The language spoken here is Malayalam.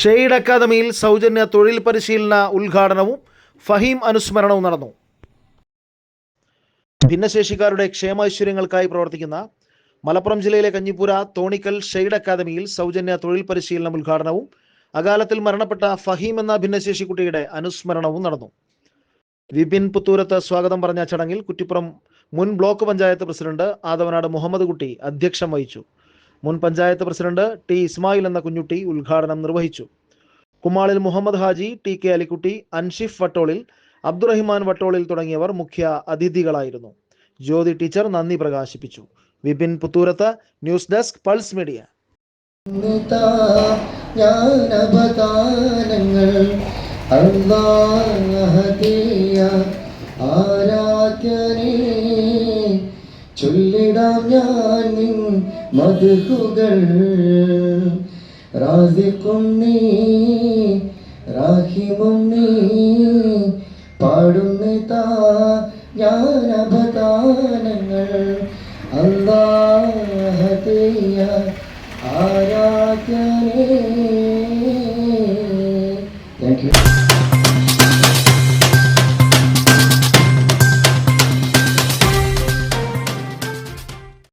ഷെയ്ഡ് അക്കാദമിയിൽ സൗജന്യ തൊഴിൽ പരിശീലന ഉദ്ഘാടനവും ഫഹീം അനുസ്മരണവും നടന്നു. ഭിന്നശേഷിക്കാരുടെ ക്ഷേമൈശ്വര്യങ്ങൾക്കായി പ്രവർത്തിക്കുന്ന മലപ്പുറം ജില്ലയിലെ കഞ്ഞിപ്പുര തോണിക്കൽ ഷെയ്ഡ് അക്കാദമിയിൽ സൗജന്യ തൊഴിൽ പരിശീലനം ഉദ്ഘാടനവും അകാലത്തിൽ മരണപ്പെട്ട ഫഹീം എന്ന ഭിന്നശേഷി കുട്ടിയുടെ അനുസ്മരണവും നടന്നു. വിപിൻ പുത്തൂരത്ത് സ്വാഗതം പറഞ്ഞ ചടങ്ങിൽ കുറ്റിപ്പുറം മുൻ ബ്ലോക്ക് പഞ്ചായത്ത് പ്രസിഡന്റ് ആദവനാട് മുഹമ്മദ് കുട്ടി അധ്യക്ഷം വഹിച്ചു. മുൻ പഞ്ചായത്ത് പ്രസിഡന്റ് ടി ഇസ്മായിൽ എന്ന കുഞ്ഞുട്ടി ഉദ്ഘാടനം നിർവഹിച്ചു. കുമാളിൽ മുഹമ്മദ് ഹാജി ടി കെ അലിക്കുട്ടി അൻഷിഫ് വട്ടോളിൽ അബ്ദുറഹിമാൻ വട്ടോളിൽ തുടങ്ങിയവർ മുഖ്യ അതിഥികളായിരുന്നു. ജ്യോതി ടീച്ചർ നന്ദി പ്രകാശിപ്പിച്ചു. Vipin Puthoorath news desk pulse media. Aaradhya ചൊല്ലിടാം ഞാൻ നിൻ മധുഹുകൾ. റാസിഖും നീ റാഹിമും നീ പാടുന്നിതാ ജ്ഞാനപദാനങ്ങൾ. അള്ളാഹതീയ ആരാധ്യനേ താങ്ക് യു